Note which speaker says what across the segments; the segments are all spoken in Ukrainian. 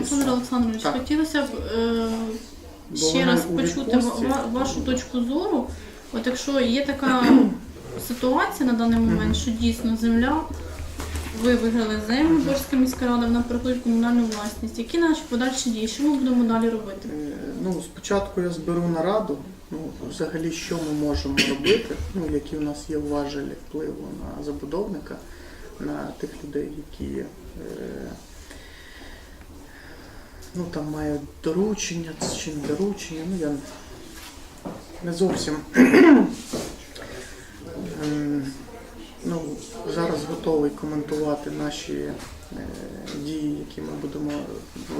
Speaker 1: Олександр Олександрович,
Speaker 2: Так.
Speaker 1: хотілося б е,
Speaker 2: Бо
Speaker 1: ще раз
Speaker 2: у
Speaker 1: почути
Speaker 2: відпустці.
Speaker 1: ва- вашу точку зору. От якщо є така ситуація на даний момент, що дійсно земля, ви виграли землю, Борська міська рада, вона переходить в комунальну власність. Які наші подальші дії? Що ми будемо далі робити?
Speaker 2: Е, Ну, спочатку я зберу нараду, ну, взагалі, що ми можемо робити, ну, які у нас є важелі впливу на забудовника, на тих людей, які е, ну, там мають доручення чи не доручення, ну я не зовсім ем, ну, зараз готовий коментувати наші е, дії, які ми будемо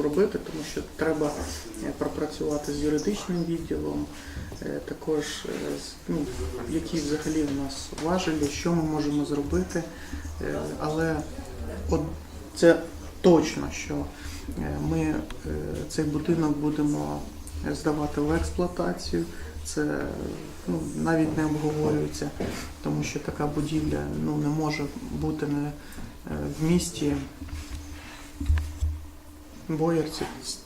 Speaker 2: робити, тому що треба е, пропрацювати з юридичним відділом, е, також ну, які взагалі у нас важелі, що ми можемо зробити. Але це точно, що ми е, цей будинок будемо здавати в експлуатацію. Це ну, навіть не обговорюється, тому що така будівля ну, не може бути не е, в місті Боярці.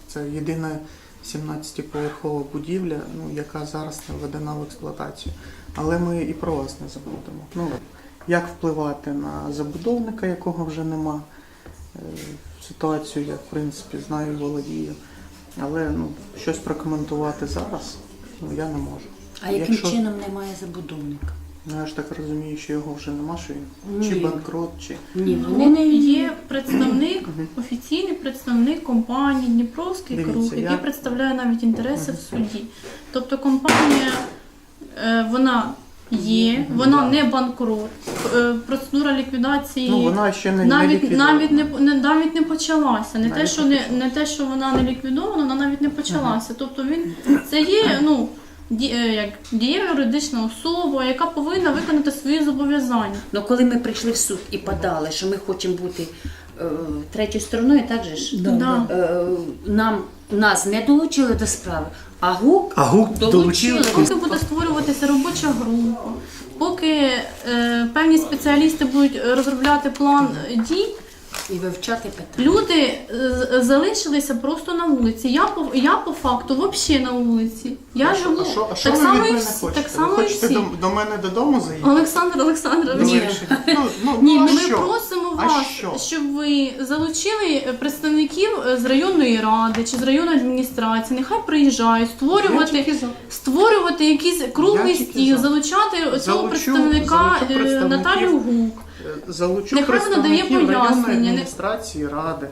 Speaker 2: Це єдина 17-поверхова будівля, ну, яка зараз не введена в експлуатацію. Але ми і про вас не забудемо. Ну, як впливати на забудовника, якого вже нема. Ситуацію я, в принципі, знаю, володію. Але ну, щось прокоментувати зараз ну, я не можу.
Speaker 3: А яким
Speaker 2: Якщо-
Speaker 3: чином немає забудовника?
Speaker 2: Ну, я ж так розумію, що його вже нема, що він
Speaker 3: Ні.
Speaker 2: чи банкрот, чи.
Speaker 3: Ні,
Speaker 1: Ну,
Speaker 3: вони не
Speaker 1: є представник, офіційний представник компанії Дніпровський
Speaker 2: Дивіться,
Speaker 1: круг, який
Speaker 2: я-
Speaker 1: представляє навіть інтереси в суді. Тобто компанія е, вона є, вона не банкрот. Е, Процедура ліквідації
Speaker 2: Ну, вона ще не, не
Speaker 1: навіть
Speaker 2: ліквідована.
Speaker 1: навіть не не навіть не почалася. Не те,
Speaker 2: Навіть
Speaker 1: що
Speaker 2: не
Speaker 1: не, не те, що вона не ліквідована, вона навіть не почалася. Тобто він це є ну ді- е, як дієва юридична особа, яка повинна виконати свої зобов'язання.
Speaker 3: Ну, коли ми прийшли в суд і подали, що ми хочемо бути е, третьою стороною, так же ж?
Speaker 1: Да.
Speaker 3: Е, нам нас не долучили до справи, а ГУК,
Speaker 4: А ГУК долучили.
Speaker 1: Поки буде створюватися робоча група, поки е, певні спеціалісти будуть розробляти план дій,
Speaker 3: і вивчати питання.
Speaker 1: люди е, з- залишилися просто на вулиці. Я по я по факту взагалі на вулиці. Я
Speaker 2: а
Speaker 1: живу
Speaker 2: а що, а що
Speaker 1: так
Speaker 2: ви
Speaker 1: само
Speaker 2: від
Speaker 1: і
Speaker 2: мене
Speaker 1: всі.
Speaker 2: хочете?
Speaker 1: Так само
Speaker 2: ви хочете
Speaker 1: всі.
Speaker 2: до, до мене додому заїхати?
Speaker 1: Олександр Олександрович,
Speaker 3: Ні.
Speaker 2: Ну, ну,
Speaker 1: Ні,
Speaker 2: ну, а
Speaker 1: ми
Speaker 2: що?
Speaker 1: просимо
Speaker 2: А
Speaker 1: вас,
Speaker 2: що?
Speaker 1: щоб ви залучили представників е, з районної ради чи з районної адміністрації. Нехай приїжджають, створювати, створювати якийсь круглий стіл, залучати цього
Speaker 2: Залучу-
Speaker 1: представника е. Наталю Гук.
Speaker 2: Залучу
Speaker 1: Нехай вона дає
Speaker 2: представників районної
Speaker 1: пояснення, не-
Speaker 2: адміністрації ради.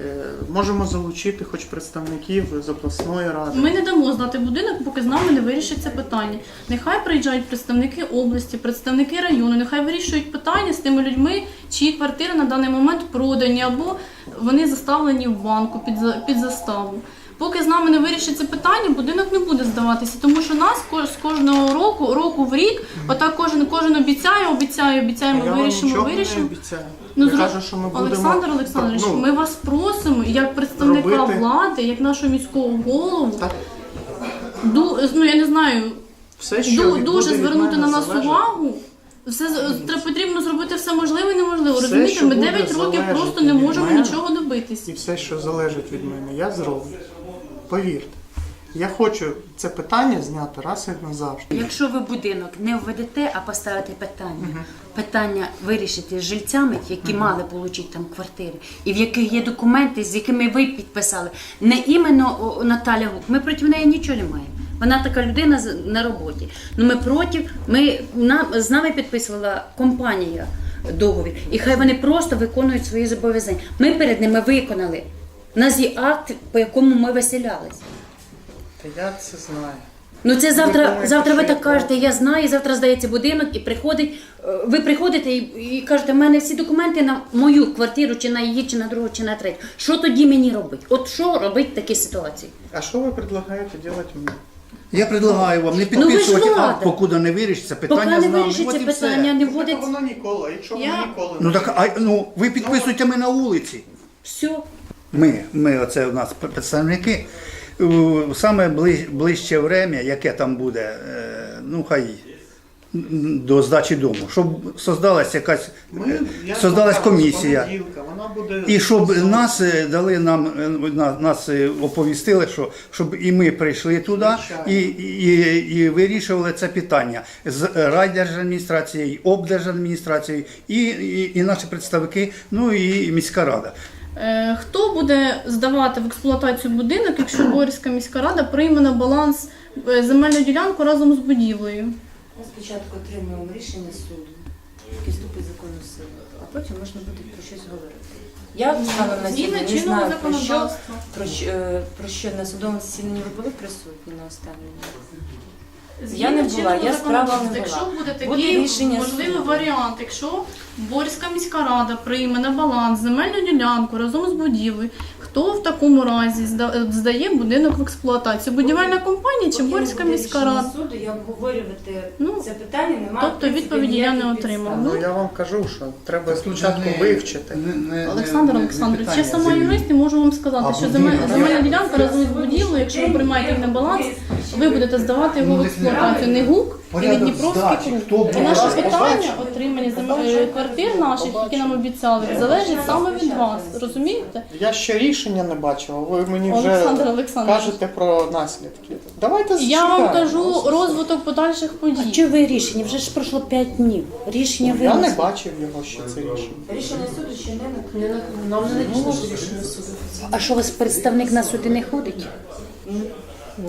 Speaker 2: Е, Можемо залучити хоч представників з обласної ради.
Speaker 1: Ми не дамо здати будинок, поки з нами не вирішить це питання. Нехай приїжджають представники області, представники району, нехай вирішують питання з тими людьми, чиї квартири на даний момент продані або вони заставлені в банку під, за- під заставу. Поки з нами не вирішить це питання, будинок не буде здаватися, тому що нас з кожного року, року в рік, отак кожен кожен обіцяє, обіцяє, обіцяє, ми вирішимо, вирішимо. Ну, зро-
Speaker 2: кажу, що ми.
Speaker 1: Олександр Олександрович,
Speaker 2: ну,
Speaker 1: ми вас просимо, як представника
Speaker 2: робити-
Speaker 1: влади, як нашого міського голову,
Speaker 2: так,
Speaker 1: ду, ну я не знаю,
Speaker 2: все, що
Speaker 1: ду, дуже звернути на нас
Speaker 2: залежати,
Speaker 1: увагу. Все з- тре- потрібно зробити все можливе і неможливе.
Speaker 2: Все,
Speaker 1: Розумієте, ми
Speaker 2: буде
Speaker 1: 9 років просто не можемо
Speaker 2: мене.
Speaker 1: нічого добитись.
Speaker 2: І все, що залежить від мене, я зроблю. Повірте. Я хочу це питання зняти раз і назавжди.
Speaker 3: Якщо ви будинок не введете, а поставите питання, питання вирішити з жильцями, які мали отримати там квартири, і в яких є документи, з якими ви підписали, не іменно Наталя Гук. Ми проти неї нічого не маємо. Вона така людина на роботі. Ну ми проти, ми нам з нами підписувала компанія договір, і хай вони просто виконують свої зобов'язання. Ми перед ними виконали. У нас є акт, по якому ми виселялись.
Speaker 2: Та я це знаю.
Speaker 3: Ну це завтра,
Speaker 2: думаєте,
Speaker 3: завтра ви так кажете, я знаю, завтра здається будинок і приходить. е, Ви приходите і, і кажете, в мене всі документи на мою квартиру, чи на її, чи на другу, чи на третю. Що тоді мені робити? От що робити в такій ситуації?
Speaker 2: А що ви предлагаєте робити мені?
Speaker 4: Я предлагаю вам не
Speaker 3: Ну, ви ж
Speaker 4: підписувати
Speaker 3: влада.
Speaker 4: акт, покуди не вирішиться
Speaker 3: Поки
Speaker 4: питання
Speaker 3: не
Speaker 4: з нами.
Speaker 3: вирішиться
Speaker 4: і все.
Speaker 3: питання, не
Speaker 2: Так
Speaker 3: буде.
Speaker 2: воно ніколи, якщо
Speaker 1: Я-
Speaker 2: воно ніколи
Speaker 4: Ну так а, ну ви підписуєте ми на вулиці.
Speaker 3: Все.
Speaker 4: Ми, ми оце у нас представники. У Саме бли- ближче время, яке там буде, е, ну хай до здачі дому, щоб создалась якась
Speaker 2: Ми,
Speaker 4: создалась комісія.
Speaker 2: Вона буде
Speaker 4: І щоб нас е, дали нам е, на- нас оповістили, що щоб і ми прийшли туди і, і, і вирішували це питання з райдержадміністрацією, облдержадміністрацією і, і, і наші представники, ну і міська рада.
Speaker 1: Е, Хто буде здавати в експлуатацію будинок, якщо Борська міська рада прийме на баланс е, земельну ділянку разом з будівлею?
Speaker 5: Ми спочатку отримуємо рішення суду, яке вступить в законну силу, а потім можна буде про щось говорити. Я станом на сьогодні не знаю, про що, про, що, е, про що на судовому засіданні ви були присутні на останньому.
Speaker 1: Згідно
Speaker 5: Я не була,
Speaker 1: чинного
Speaker 5: я справа
Speaker 1: законодавства,
Speaker 5: не
Speaker 1: Якщо
Speaker 5: була.
Speaker 1: буде
Speaker 5: Буде
Speaker 1: такий
Speaker 5: рішення
Speaker 1: можливий
Speaker 5: суду.
Speaker 1: варіант, якщо Борська міська рада прийме на баланс земельну ділянку разом з будівлею, хто в такому разі зда- здає будинок в експлуатацію? Будівельна компанія чи Борська міська рада?
Speaker 5: суду і обговорювати
Speaker 1: Ну,
Speaker 5: це питання немає.
Speaker 1: тобто відповіді я не отримала.
Speaker 2: Ну я вам кажу, що треба спочатку вивчити.
Speaker 1: Олександр Олександрович, я сама юрист і можу вам сказати,
Speaker 4: А
Speaker 1: що земель- земельна ділянка разом з будівлею, якщо ви приймаєте на баланс, ви будете здавати його в експлуатацію. Не ГУК і Дніпровський
Speaker 4: здачі,
Speaker 1: круг.
Speaker 4: хто
Speaker 1: І наше
Speaker 2: здавати?
Speaker 1: питання отримання земель- е, квартир наших, які нам обіцяли, залежить саме від вас. Розумієте?
Speaker 2: Я ще рішення не бачила. Ви мені
Speaker 1: Олександр
Speaker 2: вже
Speaker 1: Олександрович.
Speaker 2: кажете про наслідки. Давайте
Speaker 1: Я вам кажу розвиток подальших
Speaker 3: А
Speaker 1: подій.
Speaker 3: чого ви рішення? Вже ж пройшло 5 днів. Рішення
Speaker 2: Я не
Speaker 3: винесли.
Speaker 2: бачив його ще це рішення.
Speaker 5: Рішення суду ще не на
Speaker 3: Нам не надійшло рішення суду. А що у вас представник на суди не ходить?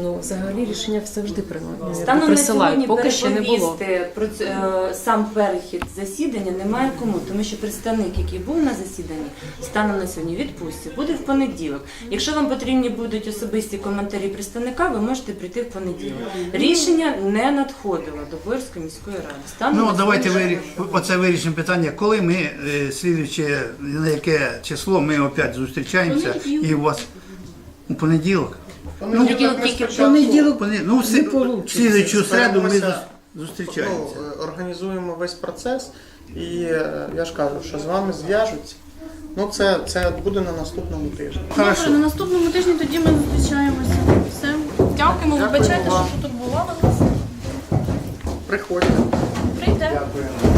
Speaker 6: Ну, взагалі рішення завжди приймають.
Speaker 5: Станом на
Speaker 6: присилають,
Speaker 5: сьогодні
Speaker 6: поки ще не було.
Speaker 5: переповісти про ц- е, сам перехід засідання немає кому, тому що представник, який був на засіданні, станом на сьогодні відпустці, буде в понеділок. Якщо вам потрібні будуть особисті коментарі представника, ви можете прийти в понеділок. Рішення не надходило до Боярської міської ради. Станом
Speaker 4: Ну
Speaker 5: на
Speaker 4: давайте
Speaker 5: сьогодні
Speaker 4: вирі... оце вирішимо питання, коли ми е, слідуюче, на яке число ми опять зустрічаємося і у вас у понеділок.
Speaker 2: Понеділок ми
Speaker 3: тільки
Speaker 2: спочатку-
Speaker 4: Понеділок, ну, в си- в слідуючу середу ми
Speaker 2: Зберемося,
Speaker 4: зустрічаємося.
Speaker 2: Ну, е, організуємо весь процес, і е, я ж кажу, що з вами зв'яжуться. Ну, це, це буде на наступному тижні.
Speaker 1: Добре, на наступному тижні тоді ми зустрічаємося. Все. Дякуємо, вибачайте, що потурбували вас.
Speaker 2: Приходьте.
Speaker 1: Прийде.
Speaker 2: Дякую.